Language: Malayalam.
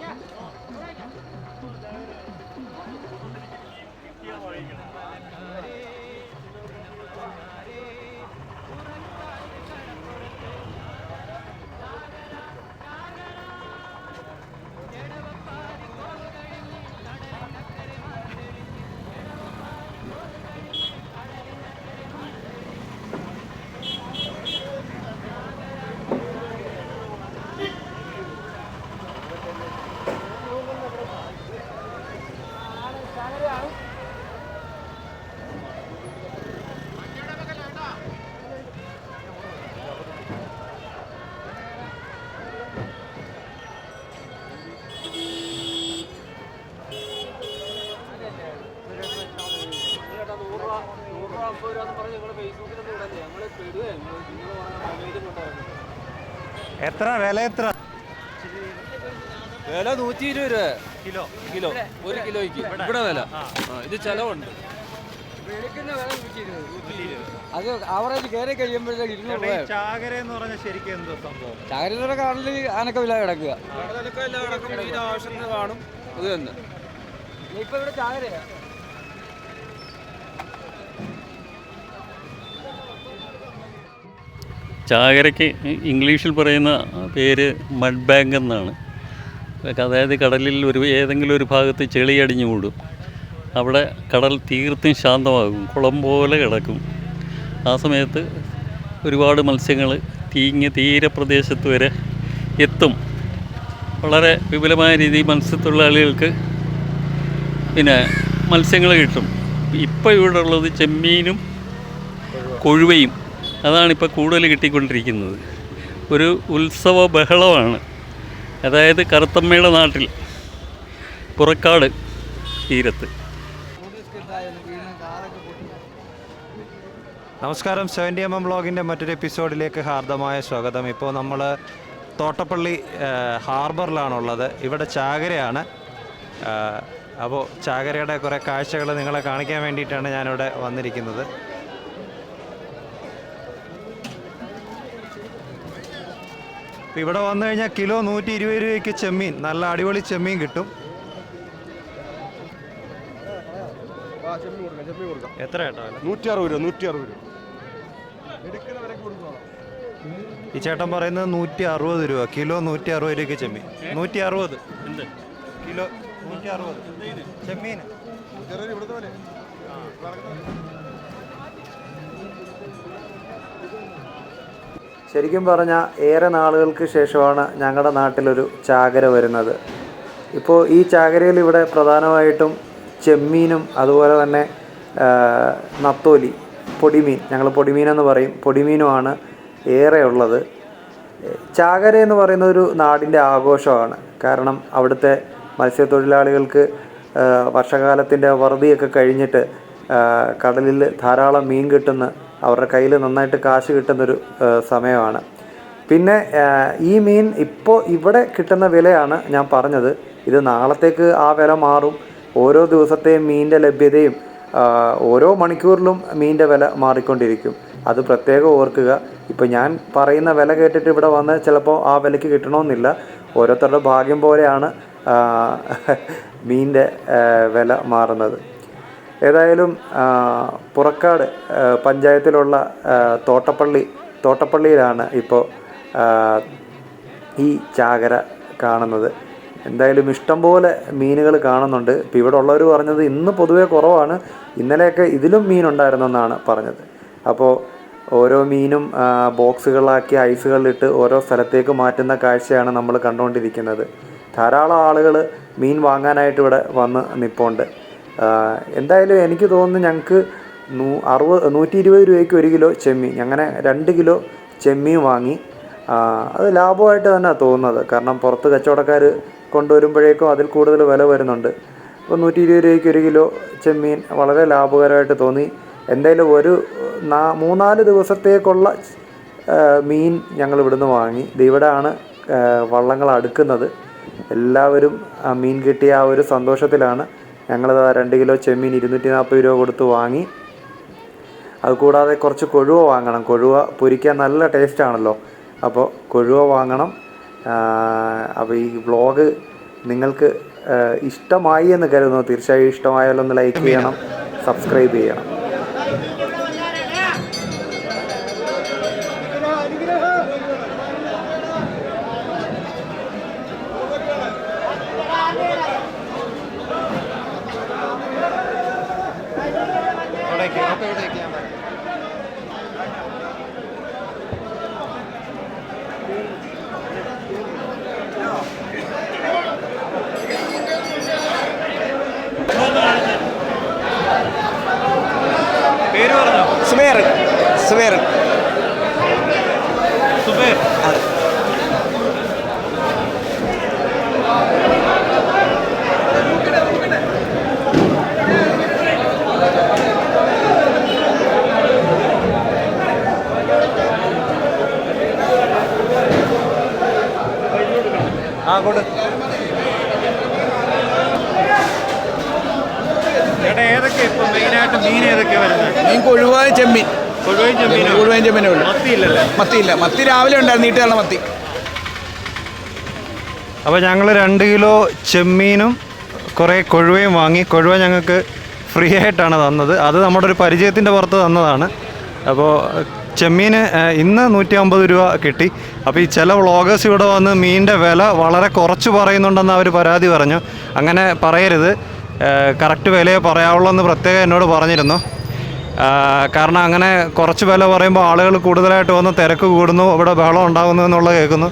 Yeah. എത്ര? വില എത്ര? വില നൂറ്റി ഇരുപത് രൂപ. കിലോ. കിലോ. ഒരു കിലോയ്ക്ക്. ഇവിടെ. വില. ഇത് ചെലവുണ്ട്. അത് ആവറേജ് കയറി കഴിയുമ്പോഴത്തേക്ക് ഇരുന്നൂറ് രൂപ ചാകര എന്ന് പറഞ്ഞ ശരിക്കും എന്തോ സംഭവം? കിടക്കുക. കാണും. ഇത് തന്നെ. ഇപ്പൊ ഇവിടെ ചാകരയാ. ചാകരയ്ക്ക് ഇംഗ്ലീഷിൽ പറയുന്ന പേര് മഡ് ബാങ്ക് എന്നാണ്. അതായത് കടലിൽ ഒരു ഏതെങ്കിലും ഒരു ഭാഗത്ത് ചെളി അടിഞ്ഞു കൂടും അവിടെ കടൽ തീർത്തും ശാന്തമാകും കുളം പോലെ കിടക്കും. ആ സമയത്ത് ഒരുപാട് മത്സ്യങ്ങൾ തീങ്ങി തീരപ്രദേശത്ത് വരെ എത്തും. വളരെ വിപുലമായ രീതിയിൽ മത്സ്യത്തൊഴിലാളികൾക്ക് പിന്നെ മത്സ്യങ്ങൾ കിട്ടും. ഇപ്പോൾ ഇവിടെ ഉള്ളത് ചെമ്മീനും കൊഴുവയും അതാണിപ്പോൾ കൂടുതൽ കിട്ടിക്കൊണ്ടിരിക്കുന്നത്. ഒരു ഉത്സവ ബഹളമാണ് അതായത് കറുത്തമ്മയുടെ നാട്ടിൽ പുറക്കാട് തീരത്ത്. നമസ്കാരം. സെവന്റി എം എം ബ്ലോഗിന്റെ മറ്റൊരു എപ്പിസോഡിലേക്ക് ഹാർദമായ സ്വാഗതം. ഇപ്പോൾ നമ്മൾ തോട്ടപ്പള്ളി ഹാർബറിലാണുള്ളത്. ഇവിടെ ചാകരയാണ്. അപ്പോൾ ചാകരയുടെ കുറേ കാഴ്ചകൾ നിങ്ങളെ കാണിക്കാൻ വേണ്ടിയിട്ടാണ് ഞാനിവിടെ വന്നിരിക്കുന്നത്. ഇപ്പോൾ ഇവിടെ വന്നു കഴിഞ്ഞാൽ കിലോ നൂറ്റി ഇരുപത് രൂപയ്ക്ക് ചെമ്മീൻ. നല്ല അടിപൊളി ചെമ്മീൻ കിട്ടും. എത്ര കേട്ടോ വില? നൂറ്റി അറുപത് രൂപ. നൂറ്റി അറുപത് രൂപ ഈ ചേട്ടൻ പറയുന്നത് നൂറ്റി അറുപത് രൂപ കിലോ നൂറ്റി അറുപത് രൂപയ്ക്ക് ചെമ്മീൻ. നൂറ്റി അറുപത് കിലോ നൂറ്റി അറുപത് ചെമ്മീൻ. ശരിക്കും പറഞ്ഞാൽ ഏറെ നാളുകൾക്ക് ശേഷമാണ് ഞങ്ങളുടെ നാട്ടിലൊരു ചാകര വരുന്നത്. ഇപ്പോൾ ഈ ചാകരയിൽ ഇവിടെ പ്രധാനമായിട്ടും ചെമ്മീനും അതുപോലെ തന്നെ നത്തോലി പൊടിമീൻ ഞങ്ങൾ പൊടിമീനെന്ന് പറയും. പൊടിമീനുമാണ് ഏറെ ഉള്ളത്. ചാകര എന്ന് പറയുന്ന ഒരു നാടിന്റെ ആഘോഷമാണ്. കാരണം അവിടുത്തെ മത്സ്യത്തൊഴിലാളികൾക്ക് വർഷകാലത്തിന്റെ വറുതിയൊക്കെ കഴിഞ്ഞിട്ട് കടലിൽ ധാരാളം മീൻ കിട്ടുന്ന അവരുടെ കയ്യിൽ നന്നായിട്ട് കാശ് കിട്ടുന്നൊരു സമയമാണ്. പിന്നെ ഈ മീൻ ഇപ്പോൾ ഇവിടെ കിട്ടുന്ന വിലയാണ് ഞാൻ പറഞ്ഞത്. ഇത് നാളത്തേക്ക് ആ വില മാറും. ഓരോ ദിവസത്തെയും മീനിന്റെ ലഭ്യതയും ഓരോ മണിക്കൂറിലും മീനിന്റെ വില മാറിക്കൊണ്ടിരിക്കും. അത് പ്രത്യേകം ഓർക്കുക. ഇപ്പോൾ ഞാൻ പറയുന്ന വില കേട്ടിട്ട് ഇവിടെ വന്ന് ചിലപ്പോൾ ആ വിലയ്ക്ക് കിട്ടണമെന്നില്ല ഓരോരുത്തരുടെ ഭാഗ്യം പോലെയാണ് മീനിന്റെ വില മാറുന്നത്. ഏതായാലും പുറക്കാട് പഞ്ചായത്തിലുള്ള തോട്ടപ്പള്ളി തോട്ടപ്പള്ളിയിലാണ് ഇപ്പോൾ ഈ ചാകര കാണുന്നത്. എന്തായാലും ഇഷ്ടംപോലെ മീനുകൾ കാണുന്നുണ്ട്. ഇപ്പോൾ ഇവിടെ ഉള്ളവർ പറഞ്ഞത് ഇന്ന് പൊതുവേ കുറവാണ്. ഇന്നലെയൊക്കെ ഇതിലും മീനുണ്ടായിരുന്നെന്നാണ് പറഞ്ഞത്. അപ്പോൾ ഓരോ മീനും ബോക്സുകളാക്കി ഐസുകളിലിട്ട് ഓരോ സ്ഥലത്തേക്ക് മാറ്റുന്ന കാഴ്ചയാണ് നമ്മൾ കണ്ടുകൊണ്ടിരിക്കുന്നത്. ധാരാളം ആളുകൾ മീൻ വാങ്ങാനായിട്ട് ഇവിടെ വന്ന് നിൽപ്പുണ്ട് എന്തായാലും എനിക്ക് തോന്നുന്നു ഞങ്ങൾക്ക് നൂ അറുപത് നൂറ്റി ഇരുപത് രൂപയ്ക്ക് ഒരു കിലോ ചെമ്മീൻ. അങ്ങനെ രണ്ട് കിലോ ചെമ്മീൻ വാങ്ങി. അത് ലാഭമായിട്ട് തന്നെ തോന്നുന്നത്. കാരണം പുറത്ത് കച്ചവടക്കാർ കൊണ്ടുവരുമ്പോഴേക്കും അതിൽ കൂടുതൽ വില വരുന്നുണ്ട്. അപ്പോൾ നൂറ്റി ഇരുപത് രൂപയ്ക്ക് ഒരു കിലോ ചെമ്മീൻ വളരെ ലാഭകരമായിട്ട് തോന്നി. എന്തായാലും ഒരു നാ മൂന്നാൽ ദിവസത്തേക്കുള്ള മീൻ ഞങ്ങൾ ഇവിടുന്ന് വാങ്ങി. ഇത് ഇവിടെയാണ് വള്ളങ്ങൾ അടുക്കുന്നത്. എല്ലാവരും മീൻ കിട്ടിയ ആ ഒരു സന്തോഷത്തിലാണ്. ഞങ്ങളത് രണ്ട് കിലോ ചെമ്മീൻ ഇരുന്നൂറ്റി നാൽപ്പത് രൂപ കൊടുത്ത് വാങ്ങി. അത് കൂടാതെ കുറച്ച് കൊഴുവ വാങ്ങണം. കൊഴുവ പൊരിക്കാൻ നല്ല ടേസ്റ്റ് ആണല്ലോ. അപ്പോൾ കൊഴുവ വാങ്ങണം. അപ്പോൾ ഈ വ്ളോഗ് നിങ്ങൾക്ക് ഇഷ്ടമായി എന്ന് കരുതുന്നു. തീർച്ചയായും ഇഷ്ടമായാലൊന്ന് ലൈക്ക് ചെയ്യണം. സബ്സ്ക്രൈബ് ചെയ്യണം സുബേർ സുബേർ. ആ ചേട്ടാ ഏതൊക്കെ ഇപ്പൊ മെയിനായിട്ട് മീൻ ഏതൊക്കെയാ വരുന്നത്? മീൻ കൊഴുവായ ചെമ്മീൻ. കൊഴുവയും ചെമ്മീനോ കൊഴുവായും ചെമ്മീനേ ഉള്ളൂ മത്തിയില്ലല്ലേ മത്തിയില്ല. മത്തി രാവിലെ ഉണ്ടായിരുന്നു. നീട്ടുകാരുടെ മത്തി. അപ്പോൾ ഞങ്ങൾ രണ്ട് കിലോ ചെമ്മീനും കുറേ കൊഴുവയും വാങ്ങി. കൊഴുവ ഞങ്ങൾക്ക് ഫ്രീ ആയിട്ടാണ് തന്നത്. അത് നമ്മുടെ ഒരു പരിചയത്തിന്റെ പുറത്ത് തന്നതാണ്. അപ്പോൾ ചെമ്മീന് ഇന്ന് നൂറ്റി അമ്പത് രൂപ കിട്ടി. അപ്പോൾ ഈ ചില വ്ളോഗേഴ്സ് ഇവിടെ വന്ന് മീനിന്റെ വില വളരെ കുറച്ച് പറയുന്നുണ്ടെന്ന് അവർ പരാതി പറഞ്ഞു. അങ്ങനെ പറയരുത്. കറക്റ്റ് വിലയെ പറയാവുള്ളൂ എന്ന് പ്രത്യേകം എന്നോട് പറഞ്ഞിരുന്നു. കാരണം അങ്ങനെ കുറച്ച് വില പറയുമ്പോൾ ആളുകൾ കൂടുതലായിട്ട് വന്ന് തിരക്ക് കൂടുന്നു ഇവിടെ ബഹളം ഉണ്ടാകുന്നു എന്നുള്ളത് കേൾക്കുന്നു.